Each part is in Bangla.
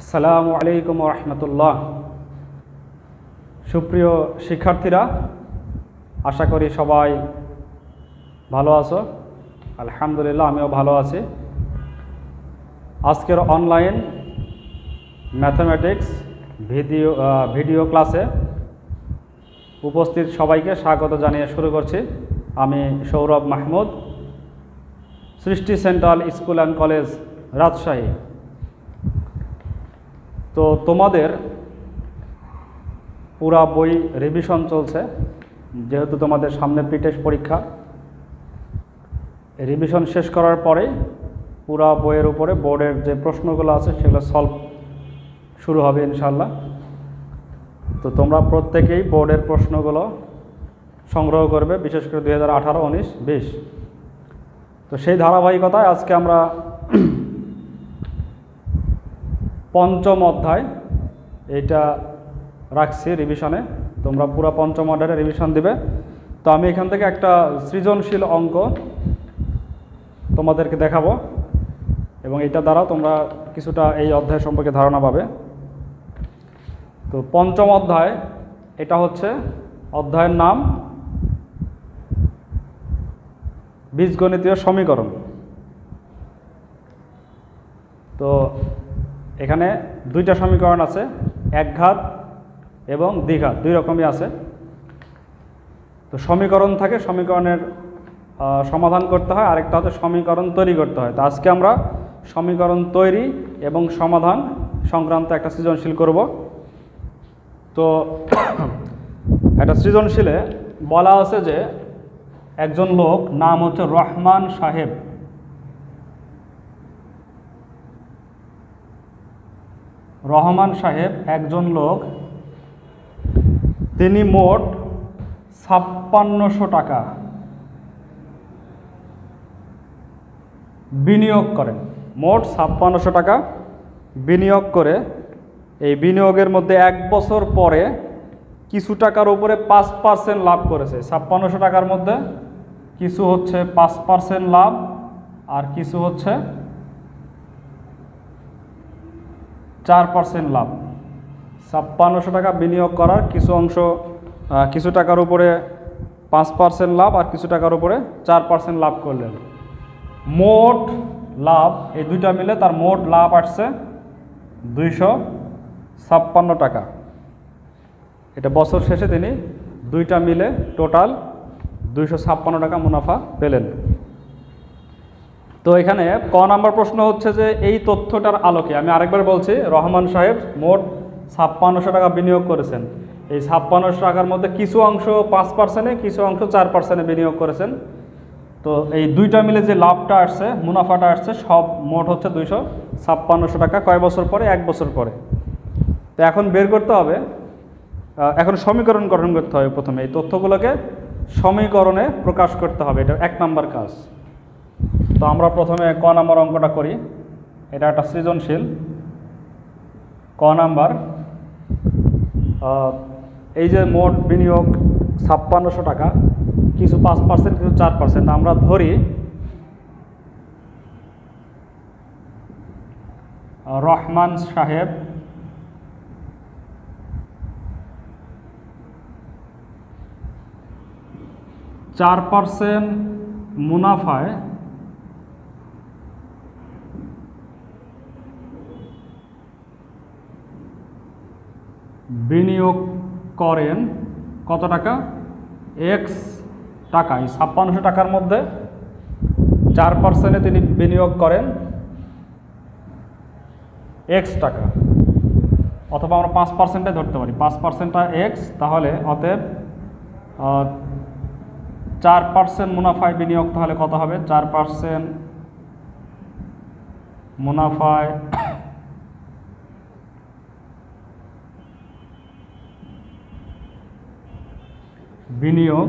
আসসালামু আলাইকুম রহমতুল্লাহ। সুপ্রিয় শিক্ষার্থীরা, আশা করি সবাই ভালো আছো। আলহামদুলিল্লাহ, আমিও ভালো আছি। আজকের অনলাইন ম্যাথামেটিক্স ভিডিও ভিডিও ক্লাসে উপস্থিত সবাইকে স্বাগত জানিয়ে শুরু করছি। আমি Sourav Mahmud, Srishti central school and college Rajshahi. তো তোমাদের পুরা বই রিভিশন চলছে, যেহেতু তোমাদের সামনে প্রিটেস্ট পরীক্ষা। রিভিশন শেষ করার পরে পুরা বইয়ের উপরে বোর্ডের যে প্রশ্নগুলো আছে সেগুলো সলভ শুরু হবে ইনশাল্লাহ তো তোমরা প্রত্যেকেই বোর্ডের প্রশ্নগুলো সংগ্রহ করবে, বিশেষ করে দুই হাজার আঠারো, উনিশ, বিশ। তো সেই ধারাবাহিকতায় আজকে আমরা পঞ্চম অধ্যায়। এইটা রাখছি রিভিশনে তোমরা পুরো পঞ্চম অধ্যায়ে রিভিশন দিবে। তো আমি এখান থেকে একটা সৃজনশীল অঙ্ক তোমাদেরকে দেখাবো। এবং এটা দ্বারা তোমরা কিছুটা এই অধ্যায় সম্পর্কে ধারণা পাবে। তো পঞ্চম অধ্যায়, এটা হচ্ছে অধ্যায়ের নাম বীজগণিতীয় সমীকরণ। তো এখানে দুইটা সমীকরণ আছে একঘাত এবং দ্বিঘাত দুই রকমই আছে। তো সমীকরণ থাকে, সমীকরণের সমাধান করতে হয়, আরেকটা হচ্ছে সমীকরণ তৈরি করতে হয়। তো আজকে আমরা সমীকরণ তৈরি এবং সমাধান সংক্রান্ত একটা সৃজনশীল করব। তো একটা সৃজনশীলে বলা আছে যে, একজন লোক নাম হচ্ছে রহমান সাহেব। রহমান সাহেব একজন লোক। তিনি মোট ছাপ্পান্নশো টাকা বিনিয়োগ করেন। মোট ছাপ্পান্নশো টাকা বিনিয়োগ করে এই বিনিয়োগের মধ্যে এক বছর পরে কিছু টাকার উপরে পাঁচ পার্সেন্ট লাভ করেছে। ছাপ্পান্নশো টাকার মধ্যে কিছু হচ্ছে পাঁচ পার্সেন্ট লাভ আর কিছু হচ্ছে চার পার্সেন্ট লাভ। ছাপ্পান্নশো টাকা বিনিয়োগ করার কিছু অংশ কিছু টাকার উপরে পাঁচ পার্সেন্ট লাভ আর কিছু টাকার উপরে চার পার্সেন্ট লাভ করলেন। মোট লাভ, এই দুইটা মিলে তার মোট লাভ আসছে দুইশো ছাপ্পান্ন টাকা। এটা বছর শেষে তিনি দুইটা মিলে টোটাল দুইশো ছাপ্পান্ন টাকা মুনাফা পেলেন। তো এখানে ক নাম্বার প্রশ্ন হচ্ছে যে এই তথ্যটার আলোকে, আমি আরেকবার বলছি, রহমান সাহেব মোট ছাপ্পান্নশো টাকা বিনিয়োগ করেছেন। এই ছাপ্পান্নশো টাকার মধ্যে কিছু অংশ পাঁচ পার্সেন্টে কিছু অংশ চার পার্সেন্টে বিনিয়োগ করেছেন। তো এই দুইটা মিলে যে লাভটা আসছে, মুনাফাটা আসছে, সব মোট হচ্ছে দুইশো ছাপ্পান্নশো টাকা কয় বছর পরে? এক বছর পরে। তো এখন বের করতে হবে এখন সমীকরণ গঠন করতে হবে প্রথমে। এই তথ্যগুলোকে সমীকরণে প্রকাশ করতে হবে, এটা এক নাম্বার কাজ। তো আমরা প্রথমে ক নাম্বার অঙ্কটা করি। এটা একটা সৃজনশীল। ক নাম্বার এই যে মোট বিনিয়োগ ছাপ্পান্নশো টাকা, কিছু পাঁচ পার্সেন্ট, কিছু চার পার্সেন্ট, আমরা ধরি রহমান সাহেব, চার পার্সেন্ট মুনাফায় বিনিয়োগ করেন কত টাকা? এক্স টাকা, এই ছাপ্পান্নশো টাকার মধ্যে চার পার্সেন্টে তিনি বিনিয়োগ করেন এক্স টাকা। অথবা আমরা পাঁচ পার্সেন্টে ধরতে পারি। পাঁচ পার্সেন্টটা এক্স তাহলে অতএব চার পার্সেন্ট মুনাফায় বিনিয়োগ তাহলে কত হবে? চার পার্সেন্ট মুনাফায় বিনিয়োগ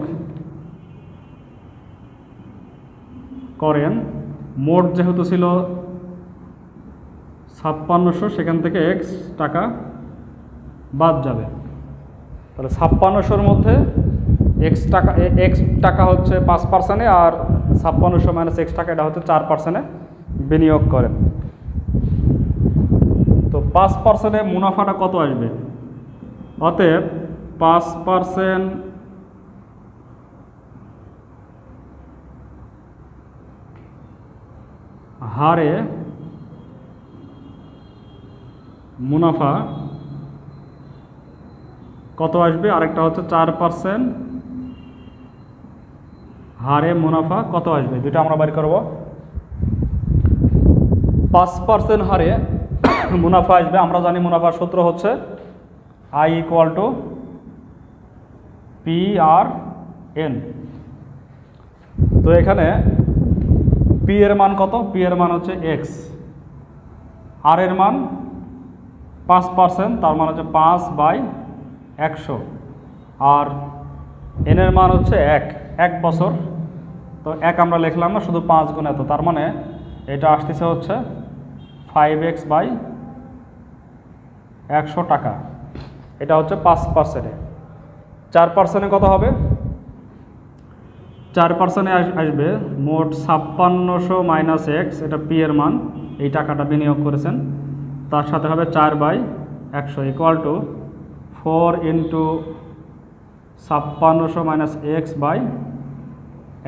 করেন। মোট যেহেতু ছিল ছাপ্পান্নশো, সেখান থেকে এক্স টাকা বাদ যাবে। তাহলে ছাপ্পান্নশোর মধ্যে এক্স টাকা এক্স টাকা হচ্ছে পাঁচ পার্সেন্টে আর ছাপ্পান্নশো মাইনাস এক্স টাকা, এটা হচ্ছে চার পার্সেন্টে বিনিয়োগ করেন। তো পাঁচ পার্সেন্টে মুনাফাটা কত আসবে? অতএব পাঁচ পার্সেন্ট হারে মুনাফা কত আসবে? আরেকটা হচ্ছে চার পার্সেন্ট। হারে মুনাফা কত আসবে? দুটো আমরা বের করব। পাঁচ পার্সেন্ট হারে মুনাফা আসবে। আমরা জানি মুনাফার সূত্র হচ্ছে I equal to P R N তো এখানে পি এর মান কত? পি এর মান হচ্ছে এক্স আর এর মান পাঁচ পার্সেন্ট তার মান হচ্ছে পাঁচ বাই একশো। আর এন এর মান হচ্ছে এক এক বছর। তো এক আমরা লিখলাম না, শুধু পাঁচ গুণ এত। তার মানে এটা আসতেছে হচ্ছে ফাইভ এক্স বাই একশো টাকা। এটা হচ্ছে পাঁচ পার্সেন্টে চার পার্সেন্টে কত হবে? চার পার্সেন্টে আসবে। মোট ছাপ্পান্নশো মাইনাস এক্স এটা পি এর মান। এই টাকাটা বিনিয়োগ করেছেন। তার সাথে হবে চার বাই একশো ইকুয়াল টু ফোর ইন্টু ছাপ্পান্নশো মাইনাস এক্স বাই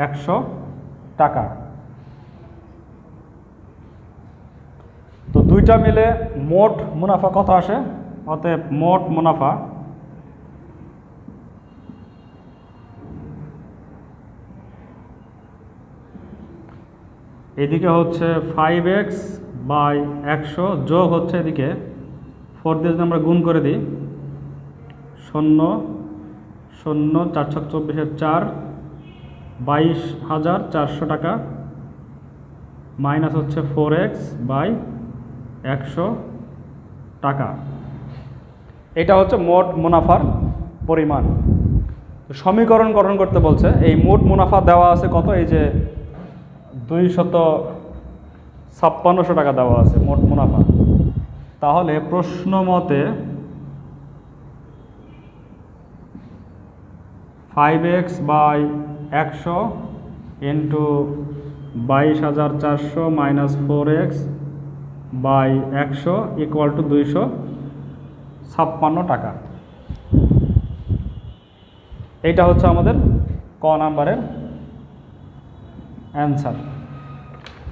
একশো টাকা। তো দুইটা মিলে মোট মুনাফা কত আসে? অতএব মোট মুনাফা এদিকে হচ্ছে ফাইভ এক্স বাই একশো, যোগ হচ্ছে এদিকে ফোর দিয়ে যদি আমরা গুণ করে দিই, শূন্য শূন্য, চার ছক চব্বিশের চার, বাইশ হাজার চারশো টাকা মাইনাস হচ্ছে ফোর এক্স বাই একশো টাকা। এটা হচ্ছে মোট মুনাফার পরিমাণ। সমীকরণ গঠন করতে বলছে, এই মোট মুনাফা দেওয়া আছে কত? এই যে দুই শত ছাপ্পান্নশো টাকা দেওয়া আছে, মোট মুনাফা। তাহলে প্রশ্ন মতে ফাইভ এক্স বাই একশো ইন্টু বাইশ হাজার চারশো মাইনাস ফোর এক্স বাই একশো ইকুয়াল টু দুইশো ছাপ্পান্ন টাকা। এইটা হচ্ছে আমাদের ক নাম্বারের অ্যান্সার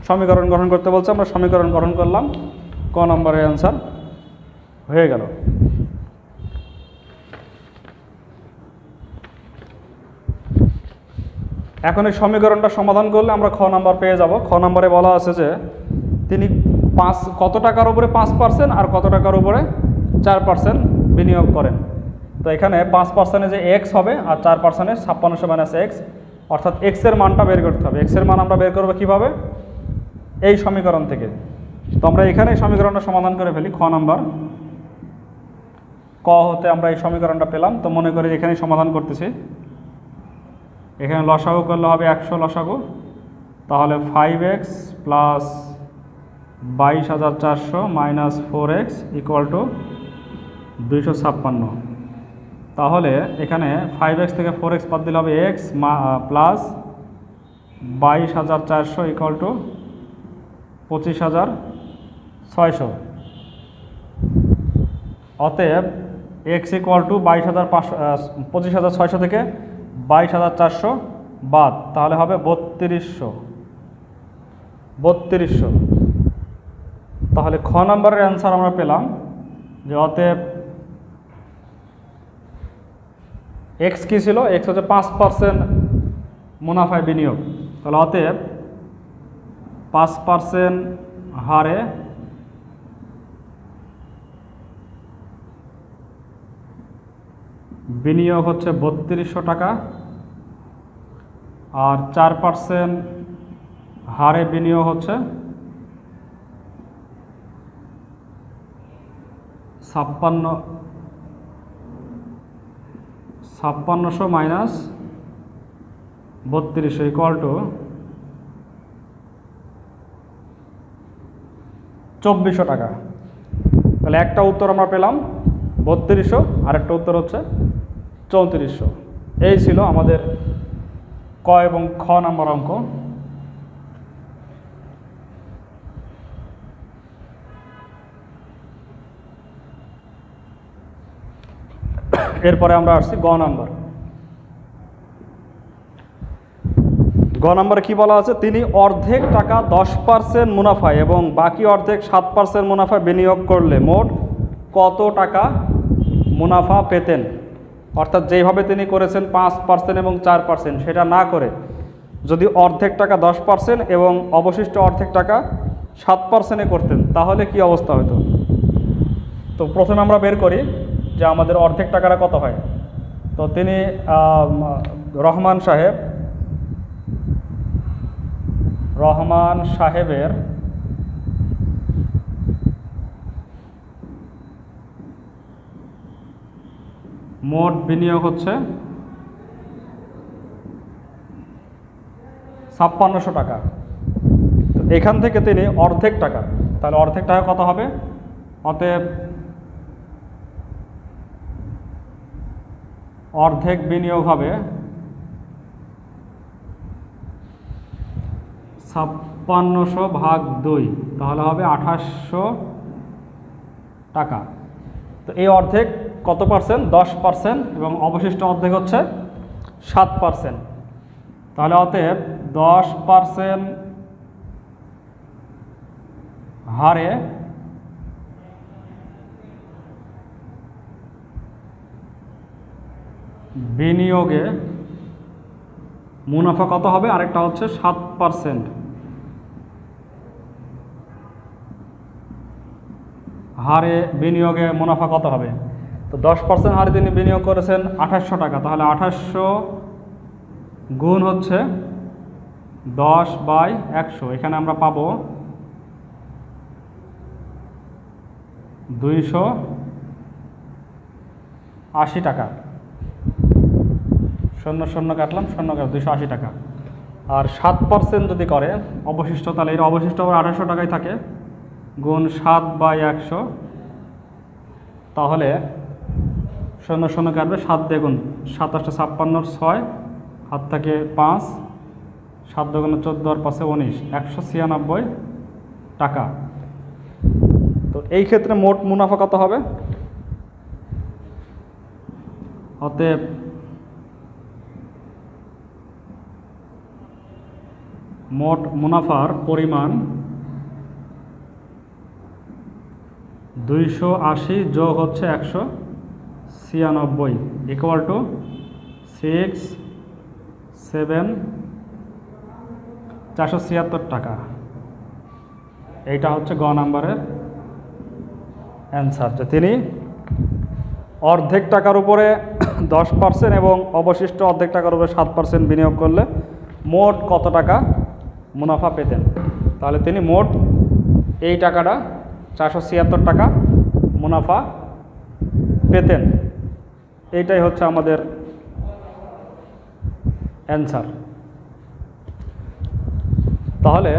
সমীকরণ গঠন করতে বলছে, আমরা সমীকরণ গঠন করলাম। ক নম্বরের অ্যান্সার হয়ে গেল। এখন এই সমীকরণটা সমাধান করলে আমরা খ নাম্বার পেয়ে যাব। খ নম্বরে বলা আছে যে, তিনি পাঁচ, কত টাকার উপরে পাঁচ পার্সেন্ট আর কত টাকার উপরে চার পার্সেন্ট বিনিয়োগ করেন? তো এখানে পাঁচ পার্সেন্টে যে এক্স হবে আর চার পার্সেন্টে ছাপ্পান্নশো মাইনাস এক্স অর্থাৎ এক্সের মানটা বের করতে হবে। এক্সের মান আমরা বের করব কীভাবে? এই সমীকরণ থেকে। তো আমরা এখানে এই সমীকরণটা সমাধান করে ফেলি, খ নাম্বার। ক হতে আমরা এই সমীকরণটা পেলাম, তো মনে করি এখানেই সমাধান করতেছি। এখানে লসাগু করলে হবে একশো লসাগু। তাহলে ফাইভ এক্স প্লাস বাইশ হাজার চারশো minus four X equal to দুইশো ছাপ্পান্ন। তাহলে এখানে ফাইভ এক্স থেকে ফোর এক্স বাদ দিলে হবে এক্স প্লাস বাইশ হাজার চারশো ইকুয়াল টু পঁচিশ হাজার ছয়শো। অতএব এক্স ইকুয়াল টু বাইশ হাজার পাঁচশো পঁচিশ হাজার ছয়শো থেকে বাইশ হাজার চারশো বাদ, তাহলে হবে বত্রিশশো। বত্রিশশো। তাহলে খ নম্বরের অ্যান্সার আমরা পেলাম যে অতএব এক্স কী ছিল? এক্স হচ্ছে পাঁচ পার্সেন্ট মুনাফায় বিনিয়োগ। তাহলে অতএব পাঁচ পার্সেন্ট হারে বিনিয়োগ হচ্ছে বত্রিশশো টাকা আর চার পার্সেন্ট হারে বিনিয়োগ হচ্ছে ছাপ্পান্ন ছাপ্পান্নশো মাইনাস বত্রিশশো ইকুয়াল টু চব্বিশশো টাকা। তাহলে একটা উত্তর আমরা পেলাম বত্রিশশো, আরেকটা উত্তর হচ্ছে চৌত্রিশশো। এই ছিল আমাদের ক এবং খ নম্বর অঙ্ক। এরপরে আমরা আসছি গ নাম্বার। গ নম্বরে কি বলা আছে? তিনি অর্ধেক টাকা দশ পার্সেন্ট মুনাফায় এবং বাকি অর্ধেক সাত পার্সেন্ট মুনাফা বিনিয়োগ করলে মোট কত টাকা মুনাফা পেতেন? অর্থাৎ যেইভাবে তিনি করেছেন পাঁচ পার্সেন্ট এবং চার পার্সেন্ট সেটা না করে যদি অর্ধেক টাকা দশ পার্সেন্ট এবং অবশিষ্ট অর্ধেক টাকা সাত পার্সেন্টে করতেন, তাহলে কি অবস্থা হতো? তো প্রথমে আমরা বের করি যে আমাদের অর্ধেক টাকাটা কত হয়? তো তিনি রহমান সাহেব রহমান সাহেবের মোট বিনিয়োগ হচ্ছে ছাপ্পান্নশো টাকা। তো এখান থেকে তিনি অর্ধেক টাকা, তাহলে অর্ধেক টাকা কত হবে? অতএব অর্ধেক বিনিয়োগ হবে ছাপ্পান্নশো ভাগ দুই, তাহলে হবে আঠাশশো টাকা। তো এই অর্ধেক কত পার্সেন্ট দশ পার্সেন্ট এবং অবশিষ্ট অর্ধেক হচ্ছে সাত পার্সেন্ট তাহলে অতএব দশ পার্সেন্ট হারে বিনিয়োগে মুনাফা কত হবে? আরেকটা হচ্ছে সাত পার্সেন্ট হারে বিনিয়োগে মুনাফা কত হবে? তো দশ পার্সেন্ট হারে তিনি বিনিয়োগ করেছেন আঠাশশো টাকা। তাহলে আঠাশশো গুণ হচ্ছে দশ বাই একশো। এখানে আমরা পাবো দুইশো আশি টাকা। শূন্য শূন্য কাটলাম, শূন্য কাট দুইশো আশি টাকা। আর সাত পার্সেন্ট যদি করে, অবশিষ্ট, তাহলে এর অবশিষ্ট আবার আঠাশশো টাকায় থাকে। গুণ সাত বাই একশো, তাহলে শূন্য শূন্য কাটবে সাত দ্বিগুণ সাতাশটা ছাপ্পান্নর ছয়, হাত থেকে পাঁচ, সাত দুগুণে চোদ্দ আর পাশে উনিশ, একশো ছিয়ানব্বই টাকা। তো এই ক্ষেত্রে মোট মুনাফা কত হবে? অতএব মোট মুনাফার পরিমাণ দুইশো আশি যোগ হচ্ছে একশো ছিয়ানব্বই ইকুয়াল টু সিক্স সেভেন চারশো ছিয়াত্তর টাকা। এইটা হচ্ছে গ নাম্বারের অ্যান্সার যে তিনি অর্ধেক টাকার উপরে দশ পার্সেন্ট এবং অবশিষ্ট অর্ধেক টাকার উপরে সাত পার্সেন্ট বিনিয়োগ করলে মোট কত টাকা মুনাফা পেতেন? তাহলে তিনি মোট এই টাকাটা চারশো ছিয়াত্তর টাকা মুনাফা পেতেন। এইটাই হচ্ছে আমাদের অ্যান্সার তাহলে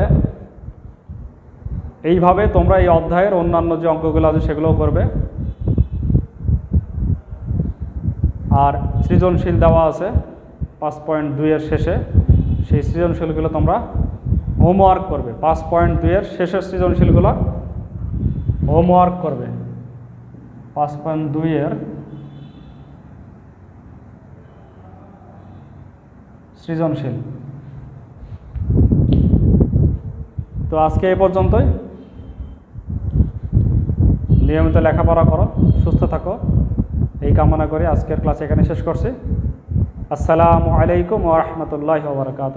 এইভাবে তোমরা এই অধ্যায়ের অন্যান্য যে অঙ্কগুলো আছে সেগুলোও করবে। আর সৃজনশীল দেওয়া আছে পাঁচ পয়েন্ট দুইয়ের শেষে। সেই সৃজনশীলগুলো তোমরা হোমওয়ার্ক করবে। পাঁচ পয়েন্ট দুইয়ের শেষের সৃজনশীলগুলো হোমওয়ার্ক করবে। পাঁচ পয়েন্ট দুইয়ের সৃজনশীল। তো আজকে এই পর্যন্তই। নিয়মিত লেখাপড়া করো, সুস্থ থাকো। এই কামনা করে আজকের ক্লাস এখানে শেষ করছি। আসসালামু আলাইকুম ওরহমতুল্লাহ বারকাত